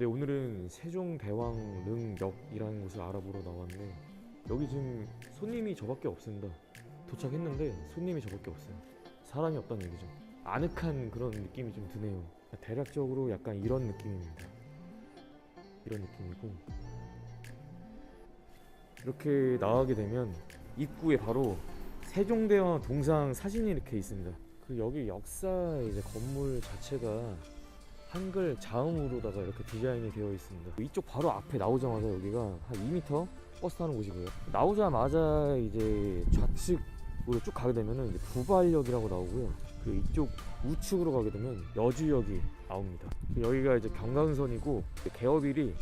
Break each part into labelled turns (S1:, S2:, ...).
S1: 네 오늘은 세종대왕릉역이라는 곳을 알아보러 나왔는데 여기 지금 손님이 저밖에 없습니다. 도착했는데 손님이 저밖에 없어요. 사람이 없다는 얘기죠. 아늑한 그런 느낌이 좀 드네요. 대략적으로 약간 이런 느낌입니다. 이런 느낌이고 이렇게 나가게 되면 입구에 바로 세종대왕 동상 사진이 이렇게 있습니다. 그 여기 역사 이제 건물 자체가 한글 자음으로다가 이렇게 디자인이 되어 있습니다. 이쪽 바로 앞에 나오자마자 여기가 한 2m 버스 타는 곳이고요. 나오자마자 이제 좌측으로 쭉 가게 되면은 부발역이라고 나오고요. 그 이쪽 우측으로 가게 되면 여주역이 나옵니다. 그 여기가 이제 경강선이고 개업일이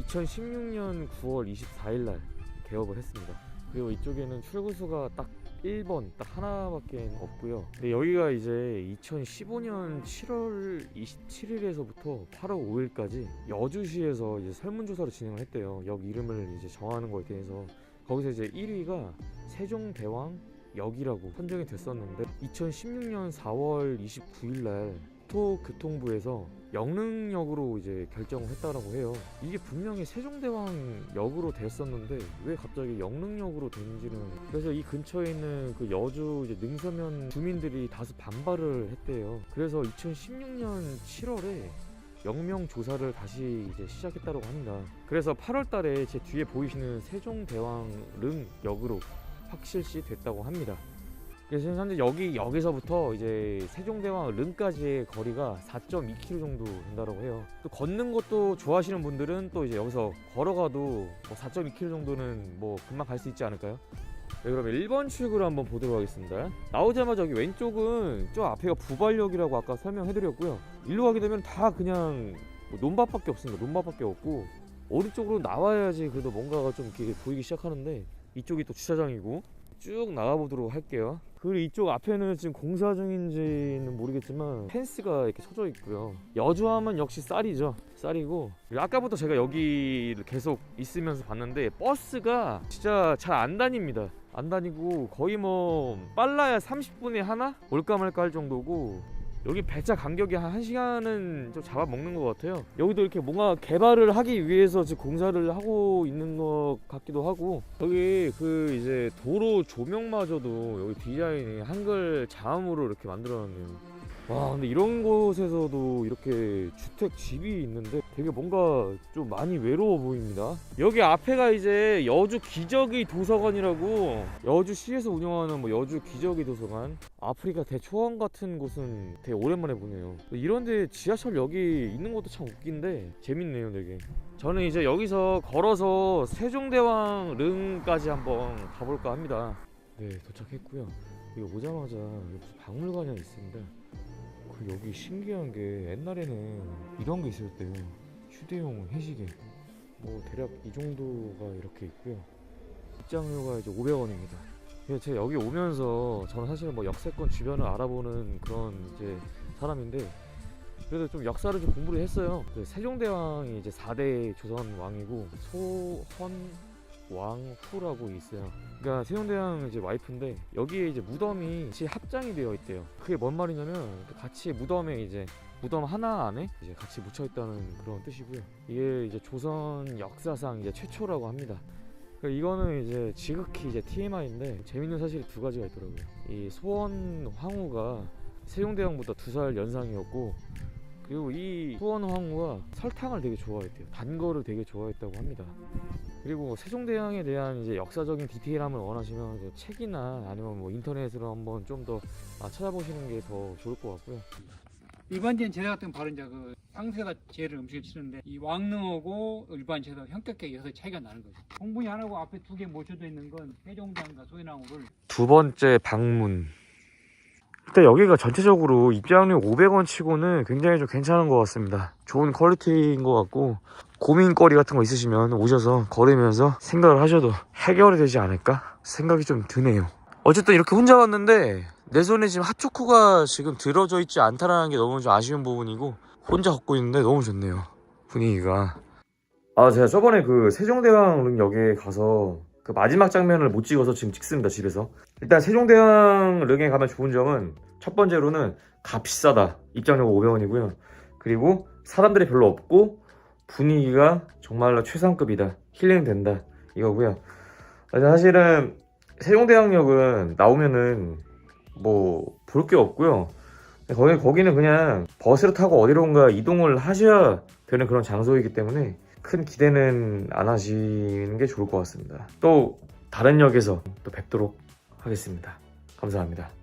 S1: 2016년 9월 24일 날 개업을 했습니다. 그리고 이쪽에는 출구수가 딱 1번 딱 하나밖에 없고요. 근데 여기가 이제 2015년 7월 27일에서부터 8월 5일까지 여주시에서 이제 설문조사를 진행을 했대요. 역 이름을 이제 정하는 거에 대해서 거기서 이제 1위가 세종대왕 역이라고 선정이 됐었는데 2016년 4월 29일 날 국토교통부에서 영릉역으로 이제 결정을 했다라고 해요. 이게 분명히 세종대왕역으로 됐었는데 왜 갑자기 영릉역으로 된지는 그래서 이 근처에 있는 그 여주 이제 능서면 주민들이 다수 반발을 했대요. 그래서 2016년 7월에 영명 조사를 다시 이제 시작했다고 합니다. 그래서 8월 달에 제 뒤에 보이시는 세종대왕릉역으로 확실시 됐다고 합니다. 그래서 현재 여기 역에서부터 이제 세종대왕 릉까지의 거리가 4.2km 정도 된다고 해요. 또 걷는 것도 좋아하시는 분들은 또 이제 여기서 걸어가도 뭐 4.2km 정도는 뭐 금방 갈 수 있지 않을까요? 네, 그러면 1번 출구를 한번 보도록 하겠습니다. 나오자마자 여기 왼쪽은 저 앞에가 부발역이라고 아까 설명해드렸고요. 일로 가게 되면 다 그냥 뭐 논밭밖에 없습니다. 논밭밖에 없고 오른쪽으로 나와야지 그래도 뭔가가 좀 이렇게 보이기 시작하는데 이쪽이 또 주차장이고 쭉 나가보도록 할게요. 그리고 이쪽 앞에는 지금 공사 중인지는 모르겠지만 펜스가 이렇게 쳐져 있고요. 여주하면 역시 쌀이죠. 쌀이고 아까부터 제가 여기를 계속 있으면서 봤는데 버스가 진짜 잘 안 다닙니다. 안 다니고 거의 뭐 빨라야 30분에 하나 올까 말까 할 정도고 여기 배차 간격이 한 1시간은 좀 잡아먹는 것 같아요. 여기도 이렇게 뭔가 개발을 하기 위해서 지금 공사를 하고 있는 것 같기도 하고 여기 그 이제 도로 조명마저도 여기 디자인이 한글 자음으로 이렇게 만들어 놨네요. 와 근데 이런 곳에서도 이렇게 주택 집이 있는데 되게 뭔가 좀 많이 외로워 보입니다. 여기 앞에가 이제 여주 기저귀 도서관이라고 여주시에서 운영하는 뭐 여주 기저귀 도서관. 아프리카 대초원 같은 곳은 되게 오랜만에 보네요. 이런데 지하철역이 있는 것도 참 웃긴데 재밌네요 되게. 저는 이제 여기서 걸어서 세종대왕 릉까지 한번 가볼까 합니다. 네 도착했고요. 여기 오자마자 여기 박물관이 있습니다 그 여기 신기한 게 옛날에는 이런 게 있었대요. 휴대용 해시계. 뭐 대략 이 정도가 이렇게 있고요. 입장료가 이제 500원입니다. 그래서 제가 여기 오면서 저는 사실 뭐 역세권 주변을 알아보는 그런 이제 사람인데 그래도 좀 역사를 좀 공부를 했어요. 그 세종대왕이 이제 4대 조선 왕이고 소헌 왕후라고 있어요. 그러니까 세종대왕 이제 와이프인데 여기에 이제 무덤이 같이 합장이 되어 있대요. 그게 뭔 말이냐면 같이 무덤에 이제 무덤 하나 안에 이제 같이 묻혀 있다는 그런 뜻이고요. 이게 이제 조선 역사상 이제 최초라고 합니다. 그러니까 이거는 이제 지극히 이제 TMI인데 재밌는 사실이 두 가지가 있더라고요. 이 소원 황후가 세종대왕보다 두 살 연상이었고 그리고 이 소원 황후가 설탕을 되게 좋아했대요. 단 거를 되게 좋아했다고 합니다. 그리고 세종대왕에 대한 이제 역사적인 디테일함을 원하시면 그 책이나 아니면 뭐 인터넷으로 한번 좀 더 찾아보시는 게 더 좋을 것 같고요.
S2: 일반적인 제사 같은 건 바로 이제 그 황새가 제를 음식을 치는데 이 왕릉하고 일반 제사 형격하게 여기서 차이가 나는 거죠. 공분이 하나고 앞에 두 개 모셔져 있는 건 세종대왕과 소인왕후를
S1: 두 번째 방문. 일단 여기가 전체적으로 입장료 500원 치고는 굉장히 좀 괜찮은 것 같습니다. 좋은 퀄리티인 것 같고 고민거리 같은 거 있으시면 오셔서 걸으면서 생각을 하셔도 해결이 되지 않을까 생각이 좀 드네요. 어쨌든 이렇게 혼자 왔는데 내 손에 지금 핫초코가 지금 들어져 있지 않다라는 게 너무 좀 아쉬운 부분이고 혼자 걷고 있는데 너무 좋네요. 분위기가. 아 제가 저번에 그 세종대왕릉역에 가서 그 마지막 장면을 못 찍어서 지금 찍습니다 집에서 일단 세종대왕릉에 가면 좋은 점은 첫 번째로는 값 비싸다 입장료가 500원이고요 그리고 사람들이 별로 없고 분위기가 정말로 최상급이다. 힐링된다. 이거고요. 사실은 세종대왕역은 나오면은 뭐 볼 게 없고요. 거기 거기는 그냥 버스를 타고 어디론가 이동을 하셔야 되는 그런 장소이기 때문에 큰 기대는 안 하시는 게 좋을 것 같습니다. 또 다른 역에서 또 뵙도록 하겠습니다. 감사합니다.